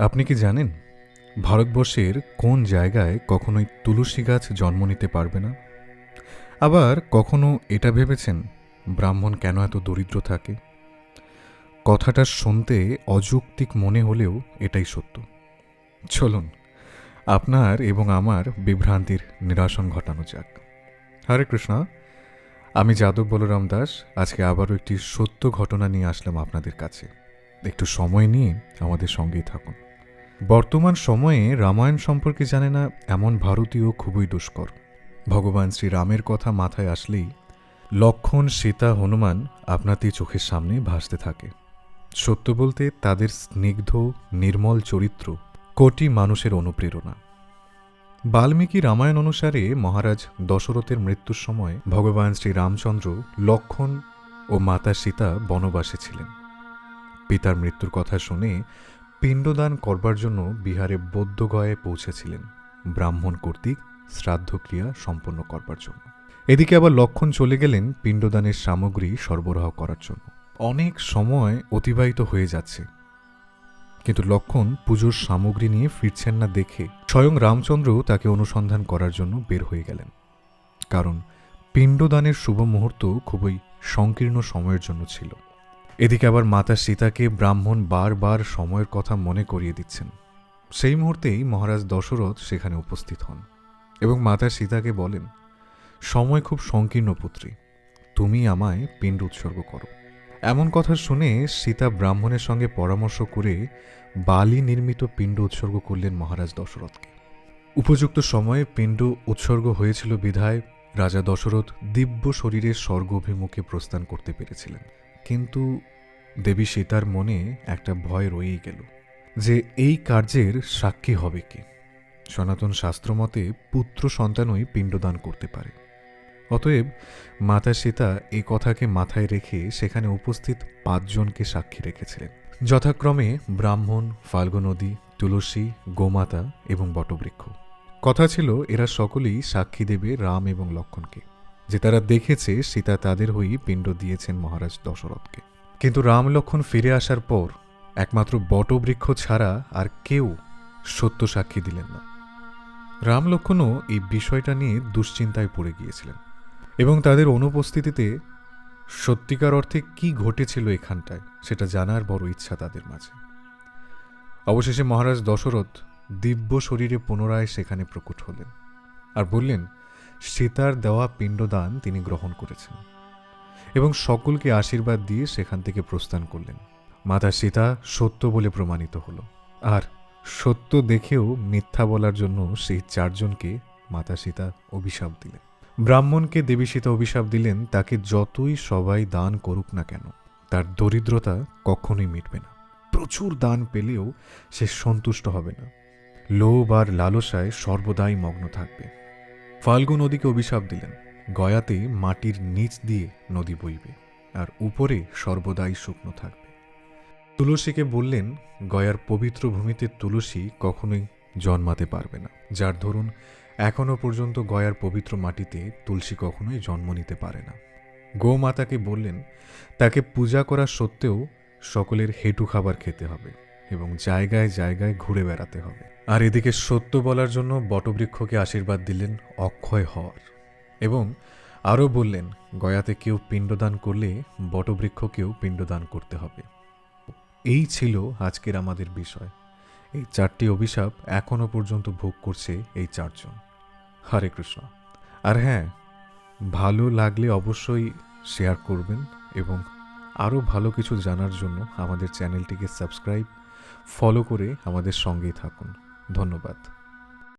আপনি কি জানেন, ভারতবর্ষের কোন জায়গায় কখনোই তুলসী গাছ জন্ম নিতে পারবে না? আবার কখনো এটা ভেবেছেন, ব্রাহ্মণ কেন এত দরিদ্র থাকে? কথাটা শুনতে অযৌক্তিক মনে হলেও এটাই সত্য। চলুন, আপনার এবং আমার বিভ্রান্তির নিরাসন ঘটানো যাক। হরে কৃষ্ণা, আমি যাদব বলরাম দাস, আজকে আবারও একটি সত্য ঘটনা নিয়ে আসলাম আপনাদের কাছে। একটু সময় নিয়ে আমাদের সঙ্গেই থাকুন। বর্তমান সময়ে রামায়ণ সম্পর্কে জানে না এমন ভারতীয় খুবই দুষ্কর। ভগবান শ্রীরামের কথা মাথায় আসলেই লক্ষণ, সীতা, হনুমান আপনাতেই চোখের সামনে ভাসতে থাকে। সত্য বলতে তাদের স্নিগ্ধ, নির্মল চরিত্র কোটি মানুষের অনুপ্রেরণা। বাল্মীকি রামায়ণ অনুসারে মহারাজ দশরথের মৃত্যুর সময় ভগবান শ্রী রামচন্দ্র লক্ষণ ও মাতা সীতা বনবাসে ছিলেন। পিতার মৃত্যুর কথা শুনে পিণ্ডদান করবার জন্য বিহারে বৌদ্ধগয়ে পৌঁছেছিলেন ব্রাহ্মণ কর্তৃক শ্রাদ্ধক্রিয়া সম্পন্ন করবার জন্য। এদিকে আবার লক্ষণ চলে গেলেন পিণ্ডদানের সামগ্রী সরবরাহ করার জন্য। অনেক সময় অতিবাহিত হয়ে যাচ্ছে। কিন্তু লক্ষণ পুজোর সামগ্রী নিয়ে ফিরছেন না দেখে স্বয়ং রামচন্দ্র তাকে অনুসন্ধান করার জন্য বের হয়ে গেলেন। কারণ পিণ্ডদানের শুভ মুহূর্ত খুবই সংকীর্ণ সময়ের জন্য ছিল। এদিকে আবার মাতা সীতাকে ব্রাহ্মণ বারবার সময়ের কথা মনে করিয়ে দিচ্ছেন। সেই মুহূর্তেই মহারাজ দশরথ সেখানে উপস্থিত হন এবং মাতা সীতাকে বলেন, সময় খুব সংকীর্ণ পুত্রী, তুমি আমায় পিণ্ড উৎসর্গ করো। এমন কথা শুনে সীতা ব্রাহ্মণের সঙ্গে পরামর্শ করে বালি নির্মিত পিণ্ড উৎসর্গ করলেন মহারাজ দশরথকে। উপযুক্ত সময়ে পিণ্ড উৎসর্গ হয়েছিল বিধায় রাজা দশরথ দিব্য শরীরের স্বর্গ অভিমুখে প্রস্থান করতে পেরেছিলেন। কিন্তু দেবী সীতার মনে একটা ভয় রয়েই গেল যে এই কার্যের সাক্ষী হবে কি। সনাতন শাস্ত্রমতে পুত্র সন্তানই পিণ্ডদান করতে পারে। অতএব মাতা সীতা এই কথাকে মাথায় রেখে সেখানে উপস্থিত পাঁচজনকে সাক্ষী রেখেছিলেন। যথাক্রমে ব্রাহ্মণ ফাল্গু নদী তুলসী, গোমাতা এবং বটবৃক্ষ। কথা ছিল এরা সকলেই সাক্ষী দেবে রাম এবং লক্ষণকে। যে তারা দেখেছে, সীতা তাদের হয়েই পিণ্ড দিয়েছেন মহারাজ দশরথকে। কিন্তু রাম লক্ষণ ফিরে আসার পর একমাত্র বটবৃক্ষ ছাড়া আর কেউ সত্য সাক্ষী দিলেন না। রাম লক্ষণও এই বিষয়টা নিয়ে দুশ্চিন্তায় পড়ে গিয়েছিলেন এবং তাদের অনুপস্থিতিতে সত্যিকার অর্থে কি ঘটেছিল এখানটায় সেটা জানার বড় ইচ্ছা তাদের মাঝে। অবশেষে মহারাজ দশরথ দিব্য শরীরে পুনরায় সেখানে প্রকট হলেন আর বললেন সীতার দেওয়া পিণ্ডদান তিনি গ্রহণ করেছেন এবং সকলকে আশীর্বাদ দিয়ে সেখান থেকে প্রস্থান করলেন। মাতা সীতা সত্য বলে প্রমাণিত হলো। আর সত্য দেখেও মিথ্যা বলার জন্য সেই চারজনকে মাতা সীতা অভিশাপ দিলেন। ব্রাহ্মণকে দেবী সীতা অভিশাপ দিলেন, তাকে যতই সবাই দান করুক না কেন, তার দরিদ্রতা কখনোই মিটবে না। প্রচুর দান পেলেও সে সন্তুষ্ট হবে না। লোভ আর লালসায় সর্বদাই মগ্ন থাকবে। ফাল্গু নদীকে অভিশাপ দিলেন। গয়াতে মাটির নিচ দিয়ে নদী বইবে, আর উপরে সর্বদাই শুকনো থাকবে। তুলসীকে বললেন, গয়ার পবিত্র ভূমিতে তুলসী কখনোই জন্মাতে পারবে না। যার ধরুন এখনও পর্যন্ত গয়ার পবিত্র মাটিতে তুলসী কখনোই জন্ম নিতে পারে না। গোমাতাকে বললেন, তাকে পূজা করা সত্ত্বেও সকলের হেঁটু খাবার খেতে হবে এবং জায়গায় জায়গায় ঘুরে বেড়াতে হবে। আর এদিকে সত্য বলার জন্য বটবৃক্ষকে আশীর্বাদ দিলেন অক্ষয় হওয়ার এবং আরও বললেন, গয়াতে কেউ পিণ্ডদান করলে বটবৃক্ষকেও পিণ্ডদান করতে হবে। এই ছিল আজকের আমাদের বিষয়। এই চারটি অভিশাপ এখনও পর্যন্ত ভোগ করছে এই চারজন। হরে কৃষ্ণ। আর হ্যাঁ ভালো লাগলে অবশ্যই শেয়ার করবেন এবং আরও ভালো কিছু জানার জন্য আমাদের চ্যানেলটিকে সাবস্ক্রাইব, ফলো করে আমাদের সঙ্গেই থাকুন। ধন্যবাদ।